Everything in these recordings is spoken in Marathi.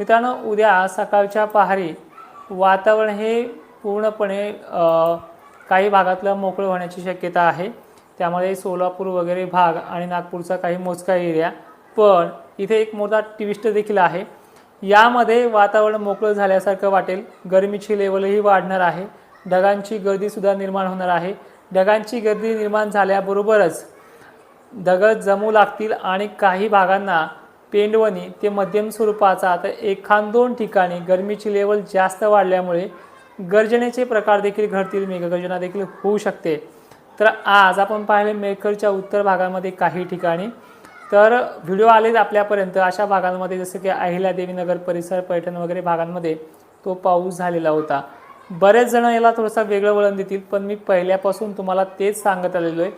मित्रांनो उद्या सकाळच्या पहारी वातावरण हे पूर्णपणे काही भागातलं मोकळं होण्याची शक्यता आहे. त्यामध्ये सोलापूर वगैरे भाग आणि नागपूरचा काही मोजका एरिया पण इथे एक मोठा ट्विस्ट देखील आहे. यामध्ये वातावरण मोकळं झाल्यासारखं वाटेल. गरमीची लेवलही वाढणार आहे. ढगांची गर्दीसुद्धा निर्माण होणार आहे. ढगांची गर्दी निर्माण झाल्याबरोबरच दगड जमू लागतील आणि काही भागांना पेंडवणी ते मध्यम स्वरूपाचा तर एखाद दोन ठिकाणी गरमीची लेवल जास्त वाढल्यामुळे गर्जनेचे प्रकार देखील घडतील मेघगर्जना देखील होऊ शकते. तर आज आपण पाहिले मेघरच्या उत्तर भागामध्ये काही ठिकाणी. तर व्हिडिओ आलेत आपल्यापर्यंत. अशा भागांमध्ये जसं की अहिल्यादेवीनगर परिसर पैठण वगैरे भागांमध्ये तो पाऊस झालेला होता. बरेच जण याला थोडंसं वेगळं वळण देतील पण मी पहिल्यापासून तुम्हाला तेच सांगत आलेलो आहे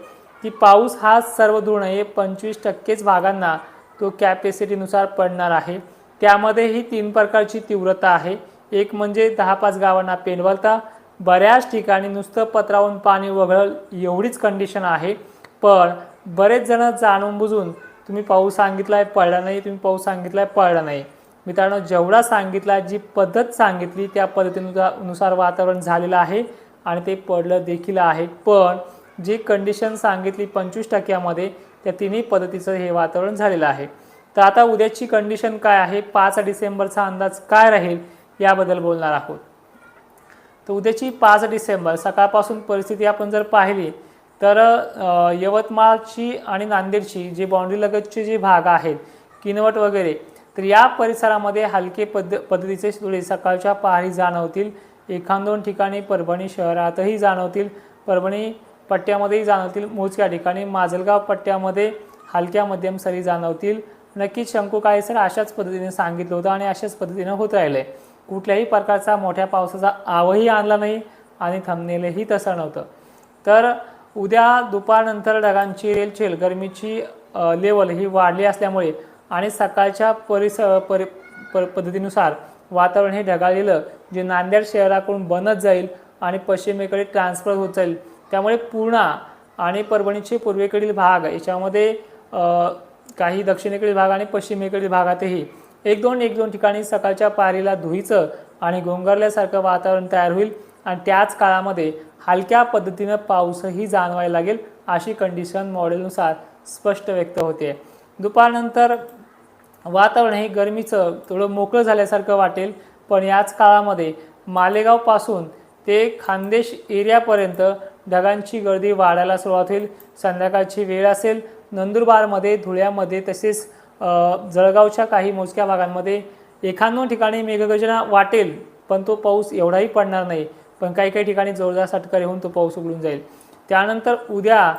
की पाऊस हा सर्वदूर हे पंचवीस टक्केच भागांना तो कॅपॅसिटीनुसार पडणार आहे. त्यामध्येही तीन प्रकारची तीव्रता आहे. एक म्हणजे दहा पाच गावांना पेनवलता. बऱ्याच ठिकाणी नुसतं पत्रावून पाणी वगळल एवढीच कंडिशन आहे. पण बरेच जण जाणून बुजून तुम्ही पाऊस सांगितलाय पडला नाही तुम्ही पाऊस सांगितलाय पडला नाही. मित्रांनो जेवढा सांगितला जी पद्धत सांगितली त्या पद्धतीनुसार नुसार वातावरण झालेलं आहे आणि ते पडलं देखील आहे. पण जी कंडिशन सांगितली पंचवीस टक्क्यामध्ये त्या तिन्ही पद्धतीचं हे वातावरण झालेलं आहे. तर आता उद्याची कंडिशन काय आहे? पाच डिसेंबरचा अंदाज काय राहील? याबद्दल बोलणार आहोत. तर उद्याची पाच डिसेंबर सकाळपासून परिस्थिती आपण जर पाहिली तर यवतमाळची आणि नांदेडची जे बाउंड्री लगतचे जे भाग आहेत किनवट वगैरे तर या परिसरामध्ये हलके पद्ध पद्धतीचे थोडे सकाळच्या पहारी जाणवतील. एखाद दोन ठिकाणी परभणी शहरातही जाणवतील. परभणी पट्ट्यामध्येही जाणवतील. मोजक्या ठिकाणी माजलगाव पट्ट्यामध्ये हलक्या मध्यम सरी जाणवतील. नक्कीच शंकू काय सर अशाच पद्धतीने सांगितलं होतं आणि अशाच पद्धतीनं होत राहिलं आहे कुठल्याही प्रकारचा मोठ्या पावसाचा आवही आणला नाही आणि थंबनेलही तसं नव्हतं. तर उद्या दुपारनंतर ढगांची रेलचेल गरमीची लेवल ही वाढली असल्यामुळे आणि सकाळच्या परिस परि प पद्धतीनुसार वातावरण हे ढगाळलेलं जे नांदेड शहराकडून बनत जाईल आणि पश्चिमेकडे ट्रान्सफर होत जाईल. त्यामुळे पूर्णा आणि परभणीचे पूर्वेकडील भाग याच्यामध्ये काही दक्षिणेकडील भाग आणि पश्चिमेकडील भागातही एक दोन एक दोन ठिकाणी सकाळच्या पारीला धुईचं आणि गोंगारल्यासारखं वातावरण तयार होईल आणि त्याच काळामध्ये हलक्या पद्धतीनं पाऊसही जाणवायला लागेल अशी कंडिशन मॉडेलनुसार स्पष्ट व्यक्त होते. दुपारनंतर वातावरण हे गरमीचं थोडं मोकळं झाल्यासारखं वाटेल पण याच काळामध्ये मालेगावपासून ते खानदेश एरियापर्यंत ढगांची गर्दी वाढायला सुरुवात होईल. संध्याकाळची वेळ असेल नंदुरबारमध्ये धुळ्यामध्ये तसेच जळगावच्या काही मोजक्या भागांमध्ये एखाद ठिकाणी मेघगर्जना वाटेल पण तो पाऊस एवढाही पडणार नाही. पण काही काही ठिकाणी जोरदार सटकारे होऊन तो पाऊस उघडून जाईल. त्यानंतर उद्या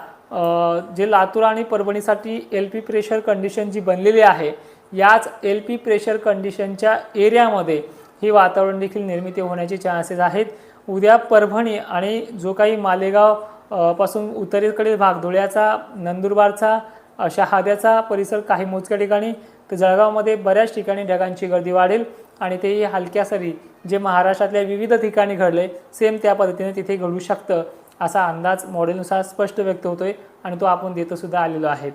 जे लातूर आणि परभणीसाठी एल पी प्रेशर कंडिशन जी बनलेली आहे याच एल पी प्रेशर कंडिशनच्या एरियामध्ये ही वातावरण देखील निर्मिती होण्याचे चान्सेस आहेत. उद्या परभणी आणि जो काही मालेगाव पासून उत्तरेकडील भाग धुळ्याचा नंदुरबारचा अशा शहाद्याचा परिसर काही मोजक्या ठिकाणी. तर जळगावमध्ये बऱ्याच ठिकाणी ढगांची गर्दी वाढेल आणि तेही हलक्या सरी जे महाराष्ट्रातल्या विविध ठिकाणी घडले सेम त्या पद्धतीने तिथे घडू शकतं असा अंदाज मॉडेलनुसार स्पष्ट व्यक्त होतोय आणि तो आपण देतसुद्धा आलेलो आहे.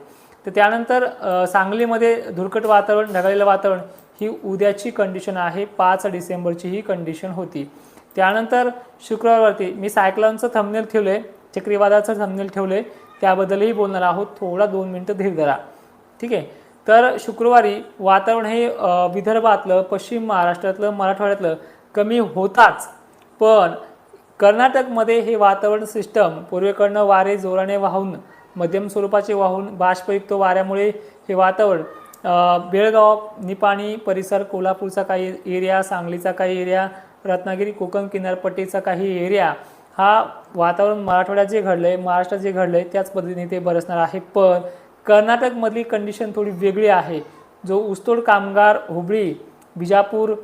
तर त्यानंतर सांगलीमध्ये धुरकट वातावरण ढगाळलेलं वातावरण ही उद्याची कंडिशन आहे. पाच डिसेंबरची ही कंडिशन होती. त्यानंतर शुक्रवारवरती मी सायक्लॉनचं थंबनेल ठेवलं आहे चक्रीवादाचं थंबनेल ठेवलं आहे त्याबद्दलही बोलणार आहोत. थोडा दोन मिनटं धीर धरा. ठीक आहे? तर शुक्रवारी वातावरण हे विदर्भातलं पश्चिम महाराष्ट्रातलं मराठवाड्यातलं कमी होताच. पण कर्नाटकमध्ये हे वातावरण सिस्टम पूर्वेकडनं वारे जोराने वाहून मध्यम स्वरूपाचे वाहून बाष्पयुक्त वाऱ्यामुळे हे वातावरण बेळगाव निपाणी परिसर कोल्हापूरचा काही एरिया सांगलीचा काही एरिया रत्नागिरी कोकण किनारपट्टीचा काही एरिया हा वातावरण मराठवाड्यात जे घडलं आहे महाराष्ट्रात जे घडलं आहे त्याच पद्धतीने ते बरसणार आहे. पण कर्नाटकमधली कंडिशन थोडी वेगळी आहे. जो ऊसतोड कामगार हुबळी बिजापूर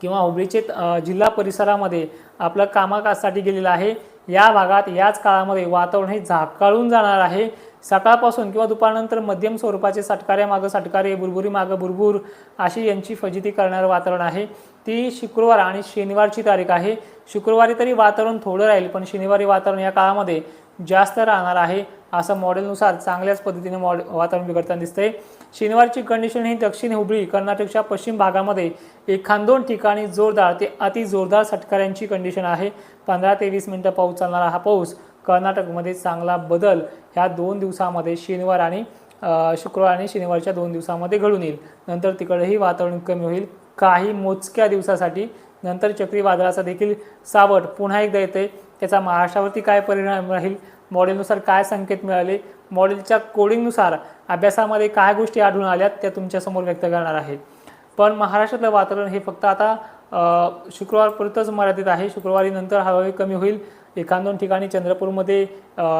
किंवा हुबळीचे जिल्हा परिसरामध्ये आपलं कामाकासाठी गेलेलं आहे या भागात याच काळामध्ये वातावरण हे झाकाळून जाणार आहे. सकाळपासून किंवा दुपारनंतर मध्यम स्वरूपाचे सटकाऱ्यामागं सटकारे बुरबुरी मागं बुरबुर अशी यांची फजिती करणारं वातावरण आहे. ती शुक्रवार आणि शनिवारची तारीख आहे. शुक्रवारी तरी वातावरण थोडं राहील पण शनिवारी वातावरण या काळामध्ये जास्त राहणार आहे असं मॉडेलनुसार चांगल्याच पद्धतीने मॉड वातावरण बिघडताना दिसतंय. शनिवारची कंडिशन ही दक्षिण हुबळी कर्नाटकच्या पश्चिम भागामध्ये एखाद दोन ठिकाणी जोरदार ते अति जोरदार सटकाऱ्यांची कंडिशन आहे. पंधरा ते वीस मिनटं पाऊस चालणारा हा पाऊस कर्नाटकमध्ये चांगला बदल ह्या दोन दिवसामध्ये शनिवार आणि शुक्रवार आणि शनिवारच्या दोन दिवसामध्ये घडून येईल. नंतर तिकडेही वातावरण कमी होईल. काही मोजक्या दिवसासाठी नंतर चक्रीवादळाचा देखील सावट पुन्हा एकदा येते. त्याचा महाराष्ट्रावरती काय परिणाम राहील? मॉडेलनुसार काय संकेत मिळाले? मॉडेलच्या कोडिंगनुसार अभ्यासामध्ये काय गोष्टी आढळून आल्यात त्या तुमच्यासमोर व्यक्त करणार आहे. पण महाराष्ट्रातलं वातावरण हे फक्त आता शुक्रवारपर्यंतच मर्यादित आहे. शुक्रवारी नंतर हळूहळू कमी होईल. एखाद दोन ठिकाणी चंद्रपूरमध्ये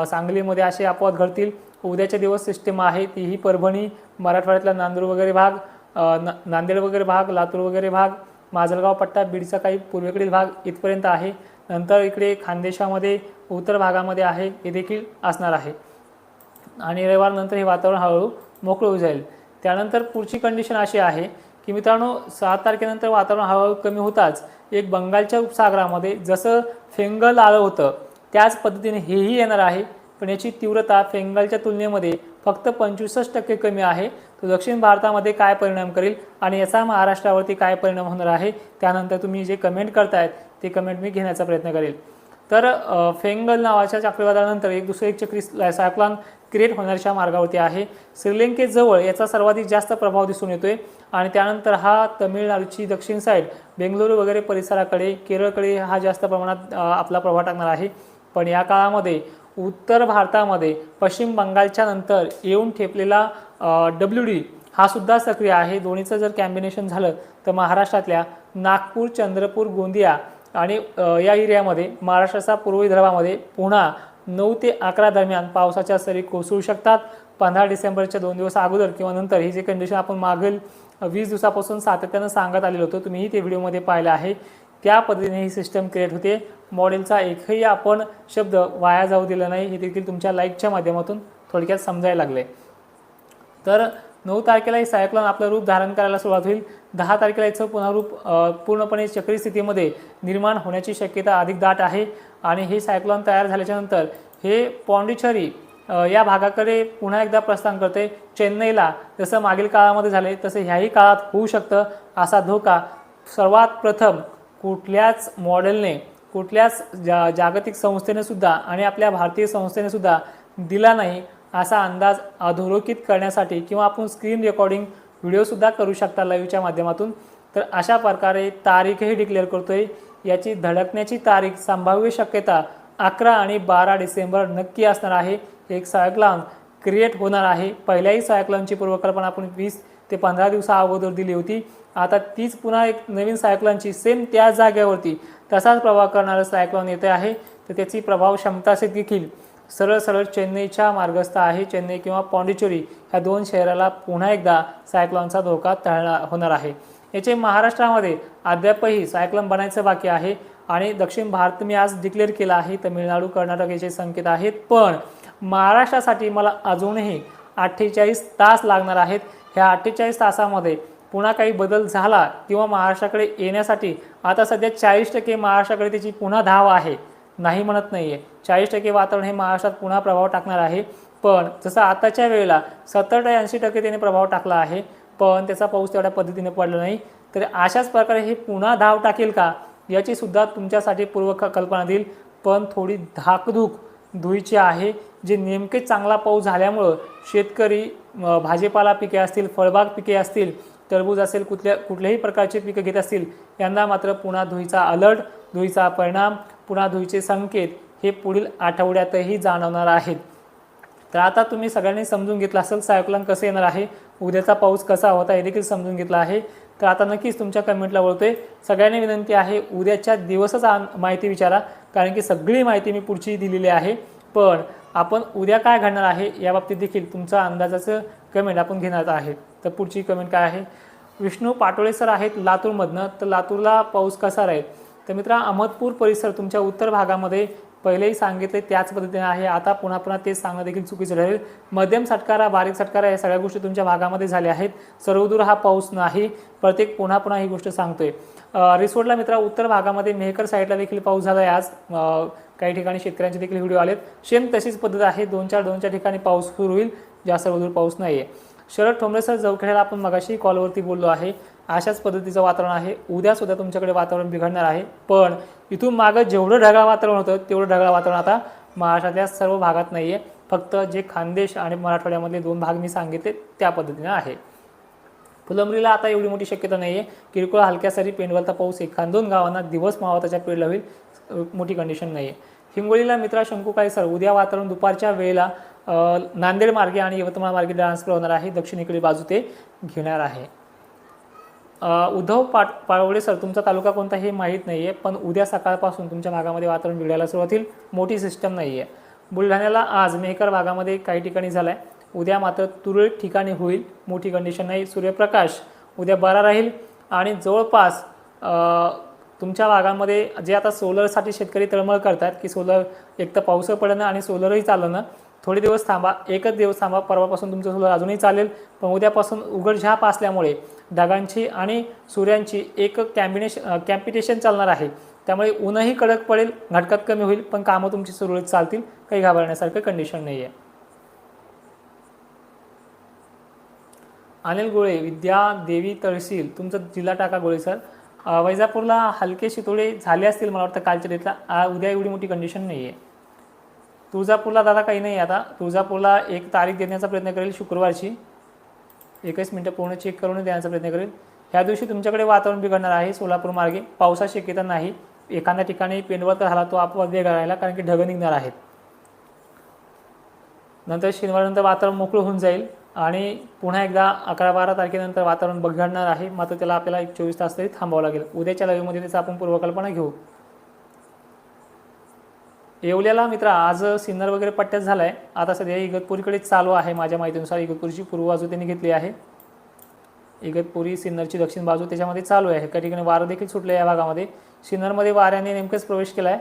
सांगलीमध्ये असे अपवाद घडतील. उद्याचे दिवस सिस्टीम आहे तीही परभणी मराठवाड्यातला नांदूर वगैरे भाग ना- नांदेड वगैरे भाग लातूर वगैरे भाग माजलगाव पट्टा बीडचा काही पूर्वेकडील भाग इथपर्यंत आहे. नंतर इकडे खानदेशामध्ये उत्तर भागामध्ये आहे हे देखील असणार आहे. आणि रविवार नंतर हे वातावरण हळूहळू मोकळं होऊन जाईल. त्यानंतर पुढची कंडिशन अशी आहे की मित्रांनो सात तारखेनंतर वातावरण हळूहळू कमी होताच एक बंगालच्या उपसागरामध्ये जसं फेंगल आलं होतं त्याच पद्धतीने हेही येणार आहे. पण याची तीव्रता फेंगलच्या तुलनेमध्ये फक्त पंचवीसच टक्के कमी आहे. तो दक्षिण भारतामध्ये काय परिणाम करेल आणि याचा महाराष्ट्रावरती काय परिणाम होणार आहे त्यानंतर तुम्ही जे कमेंट करतायत ते कमेंट मी घेण्याचा प्रयत्न करेल. तर फेंगल नावाच्या चक्रीवादळानंतर एक दुसरे एक चक्री सायक्लॉन क्रिएट होण्याच्या मार्गावरती आहे. श्रीलंकेजवळ याचा सर्वाधिक जास्त प्रभाव दिसून येतोय आणि त्यानंतर हा तमिळनाडूची दक्षिण साईड बेंगलुरू वगैरे परिसराकडे केरळकडे हा जास्त प्रमाणात आपला प्रभाव टाकणार आहे. पण या काळामध्ये उत्तर भारतामध्ये पश्चिम बंगालच्या नंतर येऊन ठेपलेला डब्ल्यू डी हा सुद्धा सक्रिय आहे. दोन्हीचं जर कॅम्बिनेशन झालं तर महाराष्ट्रातल्या नागपूर चंद्रपूर गोंदिया आणि या एरियामध्ये महाराष्ट्राचा पूर्व विदर्भामध्ये पुन्हा नऊ ते अकरा दरम्यान पावसाच्या सरी कोसळू शकतात. पंधरा डिसेंबरच्या दोन दिवस अगोदर किंवा नंतर ही जी कंडिशन आपण मागील वीस दिवसापासून सातत्यानं सांगत आलेलो होतो तुम्हीही ते व्हिडिओमध्ये पाहिलं आहे. त्या पद्धतीने ही सिस्टम क्रिएट होते. मॉडेलचा एकही आपण शब्द वाया जाऊ दिला नाही. हे देखील तुमच्या लाईकच्या माध्यमातून थोडक्यात समजायला लागले. तर नऊ तारखेला हे सायक्लॉन आपलं रूप धारण करायला सुरुवात होईल. दहा तारखेला याचं पुनरूप पूर्णपणे चक्री स्थितीमध्ये निर्माण होण्याची शक्यता अधिक दाट आहे आणि हे सायक्लॉन तयार झाल्याच्यानंतर हे पॉंडिचरी या भागाकडे पुन्हा एकदा प्रस्थान करते. चेन्नईला जसं मागील काळामध्ये झाले तसं ह्याही काळात होऊ शकतं असा धोका सर्वात प्रथम कुठल्याच मॉडेलने कुठल्याच जा जागतिक संस्थेने सुद्धा आणि आपल्या भारतीय संस्थेने सुद्धा दिला नाही असा अंदाज अधोरेखित करण्यासाठी किंवा आपण स्क्रीन रेकॉर्डिंग व्हिडिओसुद्धा करू शकता लाईव्हच्या माध्यमातून. तर अशा प्रकारे तारीखही डिक्लेअर करतो आहे याची धडकण्याची तारीख संभाव्य शक्यता अकरा आणि बारा डिसेंबर नक्की असणार आहे. एक सायक्लॉन क्रिएट होणार आहे. पहिल्याही सायक्लॉनची पूर्वकल्पना आपण वीस ते पंधरा दिवसा अगोदर दिली होती. आता तीच पुन्हा एक नवीन सायक्लॉनची सेम त्या जाग्यावरती तसाच प्रभाव करणारं सायक्लॉन येते आहे. तर त्याची प्रभाव क्षमता असे देखील. सरळ सरळ चेन्नईच्या मार्गस्थ आहे. चेन्नई किंवा पॉंडिचेरी ह्या दोन शहराला पुन्हा एकदा सायक्लॉनचा धोका टळला होणार आहे. याचे महाराष्ट्रामध्ये अद्यापही सायक्लॉन बनायचं बाकी आहे आणि दक्षिण भारत मी आज डिक्लेअर केला आहे. तमिळनाडू कर्नाटक याचे संकेत आहेत. पण महाराष्ट्रासाठी मला अजूनही अठ्ठेचाळीस तास लागणार आहेत. ह्या अठ्ठेचाळीस तासामध्ये पुन्हा काही बदल झाला किंवा महाराष्ट्राकडे येण्यासाठी आता सध्या चाळीस टक्के महाराष्ट्राकडे त्याची पुन्हा धाव आहे. नाही म्हणत नाही आहे चाळीस टक्के वातावरण हे महाराष्ट्रात पुन्हा प्रभाव टाकणार आहे. पण जसं आताच्या वेळेला सत्तर ते ऐंशी टक्के त्याने प्रभाव टाकला आहे पण त्याचा पाऊस तेवढ्या पद्धतीने पडला नाही. तर अशाच प्रकारे हे पुन्हा धाव टाकेल का? याचीसुद्धा तुमच्यासाठी पूर्व कल्पना देईल. पण थोडी धाकधूक धुईची आहे जे नेमके चांगला पाऊस झाल्यामुळं शेतकरी भाजीपाला पिके असतील फळबाग पिके असतील टरबूज असेल कुठल्या कुठल्याही प्रकारचे पिकं घेत असतील यांना मात्र पुन्हा धुईचा अलर्ट धुईचा परिणाम पुन्हा धुईचे संकेत हे पुढील आठवड्यातही जाणवणार आहेत. तर आता तुम्ही सगळ्यांनी समजून घेतलं असेल सायक्लॉन कसं येणार आहे उद्याचा पाऊस कसा होता हे देखील समजून घेतलं आहे. तर आता नक्कीच तुमच्या कमेंटला वळतोय. सगळ्यांनी विनंती आहे उद्याच्या दिवसच माहिती विचारा कारण की सगळी माहिती मी पुढची दिलेली आहे. पण आपण उद्या काय घडणार आहे या बाबतीत देखील तुमचा अंदाजाचं कमेंट आपण घेणार आहे तर पुढची कमेंट काय आहे? विष्णू पाटोळे सर आहेत लातूरमधनं. तर लातूरला पाऊस कसा राहील? तर मित्रा अहमदपूर परिसर तुमच्या उत्तर भागामध्ये पहिलेही सांगितले त्याच पद्धतीने आहे. आता पुन्हा पुन्हा तेच सांगणं देखील चुकीचं ठरेल. मध्यम सटकारा बारीक सटकारा या सगळ्या गोष्टी तुमच्या भागामध्ये झाल्या आहेत. सर्वदूर हा पाऊस नाही. प्रत्येक पुन्हा पुन्हा ही गोष्ट सांगतोय. रिसोडला मित्रा उत्तर भागामध्ये मेहकर साईडला देखील पाऊस झाला आहे आज काही ठिकाणी शेतकऱ्यांचे देखील व्हिडिओ आलेत. सेम तशीच पद्धत आहे. दोन चार दोन चार ठिकाणी पाऊस सुरू होईल. जास्त सर्वदूर पाऊस नाही आहे शरद ठोंबरे सर जवखेड्याला आपण मगाशी कॉलवरती बोललो आहे. अशाच पद्धतीचं वातावरण आहे. उद्या सुद्धा तुमच्याकडे वातावरण बिघडणार आहे. पण इथून मागं जेवढं ढगाळ वातावरण होतं तेवढं ढगाळ वातावरण आता महाराष्ट्रातल्या सर्व भागात नाही आहे फक्त जे खानदेश आणि मराठवाड्यामधले दोन भाग मी सांगितले त्या पद्धतीने आहे. फुलंब्रीला आता एवढी मोठी शक्यता नाही आहे किरकोळ हलक्या सरी पेंडवलता पाऊस एखाद दोन गावांना दिवस मावताच्या पेडला होईल मोठी कंडिशन नाही आहे हिंगोलीला मित्रा शंकुकाळी सर उद्या वातावरण दुपारच्या वेळेला नांदेड मार्गे आणि यवतमाळ मार्गे ट्रान्सफर होणार आहे. दक्षिणेकडील बाजू ते घेणार आहे. उद्धव पाट पाळवळे सर तुमचा तालुका कोणता हे माहीत नाही आहे पण उद्या सकाळपासून तुमच्या भागामध्ये वातावरण बिघडायला सुरुवात होईल मोठी सिस्टम नाही आहे बुलढाण्याला आज मेहकर भागामध्ये काही ठिकाणी झाला आहे उद्या मात्र तुरळक ठिकाणी होईल. मोठी कंडिशन नाही. सूर्यप्रकाश उद्या बरा राहील. आणि जवळपास तुमच्या भागामध्ये जे आता सोलरसाठी शेतकरी तळमळ करतात की सोलर एक तर पाऊस पडणं आणि सोलरही चालणं थोडे दिवस थांबा एकच दिवस थांबा परवापासून तुमचं सोलर अजूनही चालेल पण उद्यापासून उघड झाप असल्यामुळे ढगांची आणि सूर्यांची एक कॅम्बिनेशन कॅम्पिटेशन चालणार आहे. त्यामुळे ऊनही कडक पडेल घटकात कमी होईल पण कामं तुमची सुरळीत चालतील काही घाबरण्यासारखं कंडिशन नाही आहे अनिल गोळे विद्या देवी तहसील तुमचं जिल्हा टाका गोळे सर. वैजापूरला हलके शितोळे झाले असतील मला वाटतं कालच्या डेटला. उद्या एवढी मोठी कंडिशन नाही आहे तुळजापूरला दादा काही नाही आता. तुळजापूरला एक तारीख देण्याचा प्रयत्न करेल शुक्रवारची. एकवीस मिनटं पूर्ण चेक करून देण्याचा प्रयत्न करेल. ह्या दिवशी तुमच्याकडे वातावरण बिघडणार आहे सोलापूर मार्गे. पावसा शक्यता नाही. एखाद्या ठिकाणी पेंडवल झाला तो आपोआप वेगळा राहिला कारण की ढगं निघणार आहेत. नंतर शनिवारनंतर वातावरण मोकळं होऊन जाईल आणि पुन्हा एकदा अकरा बारा तारखेनंतर वातावरण बिघडणार आहे. मात्र त्याला आपल्याला एक चोवीस तास तरी थांबावं लागेल. उद्याच्या लाईव्हमध्ये त्याचा आपण पूर्वकल्पना घेऊ. येवल्याला मित्र आज सिन्नर वगैरे पट्ट्यात झाला आहे आता सध्या इगतपुरीकडे चालू आहे माझ्या माहितीनुसार. इगतपुरीची पूर्व बाजू त्यांनी घेतली आहे. इगतपुरी सिन्नरची दक्षिण बाजू त्याच्यामध्ये चालू आहे. काही ठिकाणी वारं देखील सुटलं या भागामध्ये. सिन्नरमध्ये वाऱ्याने नेमकेच प्रवेश केला आहे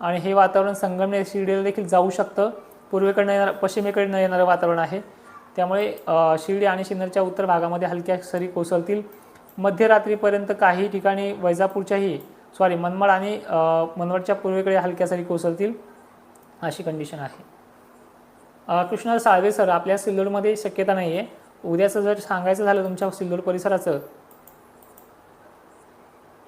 आणि हे वातावरण संगमनेर शिर्डीला देखील जाऊ शकतं. पूर्वेकडनं येणार पश्चिमेकडनं येणारं वातावरण आहे. त्यामुळे शिर्डी आणि सिन्नरच्या उत्तर भागामध्ये हलक्या सरी कोसळतील. मध्यरात्रीपर्यंत काही ठिकाणी वैजापूरच्याही सॉरी मनमाड आणि मनमाडच्या पूर्वेकडे हलक्या सरी कोसळतील अशी कंडिशन आहे. कृष्णा साळवे सर आपल्या सिल्लोडमध्ये शक्यता नाही आहे उद्याचं जर सांगायचं झालं तुमच्या सिल्लोड परिसराचं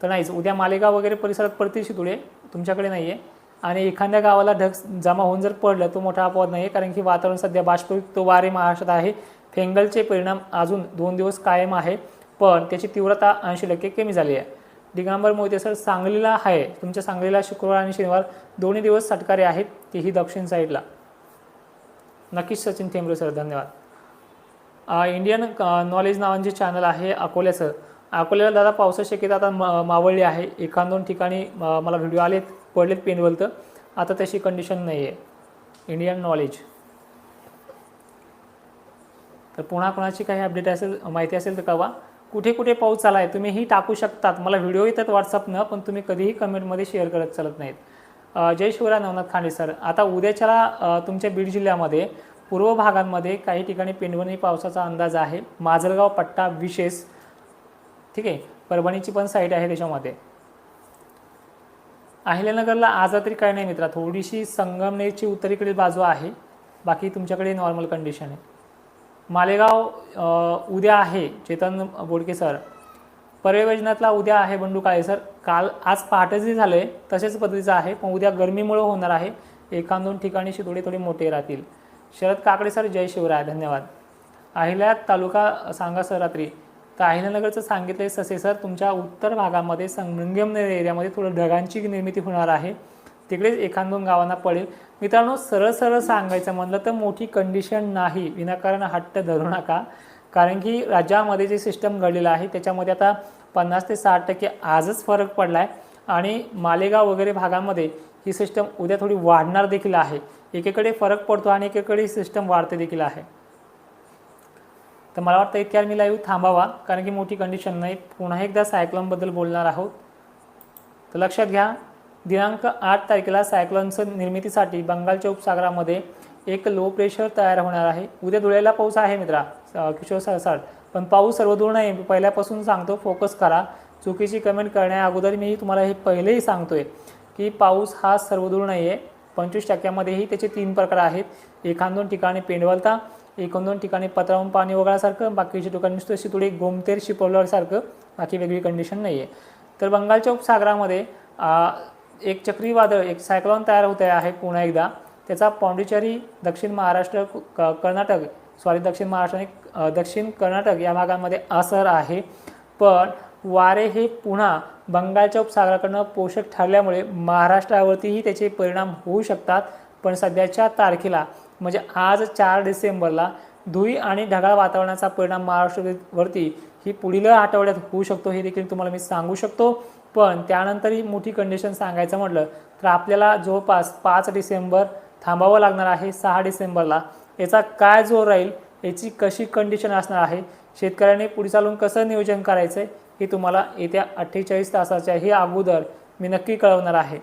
तर नाहीच. उद्या मालेगाव वगैरे परिसरात पडतील शितुळे तुमच्याकडे नाही आहे आणि एखाद्या गावाला ढग जमा होऊन जर पडलं तो मोठा अपवाद नाही आहे कारण की वातावरण सध्या बाष्पयुक्त वारे महाराष्ट्रात आहे. फेंगलचे परिणाम अजून दोन दिवस कायम आहे पण त्याची तीव्रता ऐंशी टक्के कमी झाली आहे. दिगंबर मोहिते सर सांगलीला आहे. तुमच्या सांगलीला शुक्रवार आणि शनिवार दोन्ही दिवस सटकारे आहेत तेही दक्षिण साईडला. नक्कीच सचिन थेंबरे सर धन्यवाद. इंडियन नॉलेज नावांचे चॅनल आहे अकोल्याचं अकोल्याला दादा पावसा शक्यता आता म मावळली आहे. एखाद दोन ठिकाणी मला व्हिडिओ आलेत पडलेत पेनवल तर आता तशी कंडिशन नाही आहे इंडियन नॉलेज. तर पुन्हा कोणाची काही अपडेट असेल माहिती असेल तर कळवा. कुठे कुठे पाऊस चाला आहे तुम्हीही टाकू शकतात. मला व्हिडिओ येतात व्हॉट्सअपनं पण तुम्ही कधीही कमेंटमध्ये शेअर करत चालत नाहीत. जय शिवराय नवनाथ खांडे सर. आता उद्याच्याला तुमच्या बीड जिल्ह्यामध्ये पूर्व भागांमध्ये काही ठिकाणी पेंडवणी पावसाचा अंदाज आहे. माजलगाव पट्टा विशेष ठीक आहे परभणीची पण साईट आहे त्याच्यामध्ये. अहिल्यानगरला आज तरी काय नाही मित्रा थोडीशी संगमनेरची उत्तरेकडील बाजू आहे. बाकी तुमच्याकडे नॉर्मल कंडिशन आहे. मालेगाव उद्या आहे चेतन बोडके सर. पर्यवेजनातला उद्या आहे बंडू काळे सर. काल आज पहाटे जे झालं आहे तसेच पद्धतीचं आहे पण उद्या गरमीमुळं होणार आहे. एखाद दोन ठिकाणी थोडे थोडे मोठे राहतील. शरद काकडे सर जय शिवराय. धन्यवाद. अहिल्यात तालुका सांगा सर रात्री. तर अहिल्यानगरचं सांगितलं ससे सर तुमच्या उत्तर भागामध्ये संगमनेर एरियामध्ये थोडं ढगांची निर्मिती होणार आहे. तिकडेच एखाद दोन गावांना पडेल. मित्रांनो सरळ सरळ सांगायचं म्हणलं तर मोठी कंडिशन नाही. विनाकारण हट्ट धरू नका. कारण की राज्यामध्ये जे सिस्टम घडलेलं आहे त्याच्यामध्ये आता पन्नास ते साठ टक्के आजच फरक पडला आहे आणि मालेगाव वगैरे भागामध्ये ही सिस्टम उद्या थोडी वाढणार देखील आहे. एकीकडे फरक पडतो आणि एकीकडे सिस्टम वाढते देखील आहे. तर मला वाटतं इतक्या मी लाईव्ह थांबावा कारण की मोठी कंडिशन नाही. पुन्हा एकदा सायक्लोनबद्दल बोलणार आहोत. तर लक्षात घ्या दिनांक आठ तारखेला सायक्लॉनचं निर्मितीसाठी बंगालच्या उपसागरामध्ये एक लो प्रेशर तयार होणार आहे. उद्या धुळ्याला पाऊस आहे मित्रा किशोर सरसाट पण पाऊस सर्वदूर नाही. पहिल्यापासून सांगतो फोकस करा. चुकीची कमेंट करण्या अगोदर मी तुम्हाला हे पहिलेही सांगतोय की पाऊस हा सर्वदूर नाही आहे पंचवीस टक्क्यामध्येही त्याचे तीन प्रकार आहेत. एखाद दोन ठिकाणी पेंडवलता एकोण दोन ठिकाणी पत्रावून पाणी वगळल्यासारखं बाकीच्या ठिकाणी नुसतं अशी थोडी गोमतेर शिपवल्यासारखं बाकी वेगळी कंडिशन नाही आहे तर बंगालच्या उपसागरामध्ये एक चक्रीवादळ एक सायक्लॉन तयार होत आहे पुन्हा एकदा. त्याचा पॉंडिचेरी दक्षिण महाराष्ट्र क- कर्नाटक सॉरी दक्षिण महाराष्ट्र आणि दक्षिण कर्नाटक या भागांमध्ये असर आहे. पण वारे हे पुन्हा बंगालच्या उपसागराकडनं पोषक ठरल्यामुळे महाराष्ट्रावरतीही त्याचे परिणाम होऊ शकतात. पण सध्याच्या तारखेला म्हणजे आज चार डिसेंबरला धुळी आणि ढगाळ वातावरणाचा परिणाम महाराष्ट्रावरती ही पुढील आठवड्यात होऊ शकतो हे देखील तुम्हाला मी सांगू शकतो. पण त्यानंतरही मोठी कंडिशन सांगायचं म्हटलं तर आपल्याला जवळपास पाच डिसेंबर थांबावं लागणार आहे सहा डिसेंबरला. याचा काय जोर राहील याची कशी कंडिशन असणार आहे शेतकऱ्यांनी पुढे चालून कसं नियोजन करायचं हे तुम्हाला येत्या अठ्ठेचाळीस तासाच्या हे अगोदर मी नक्की कळवणार आहे.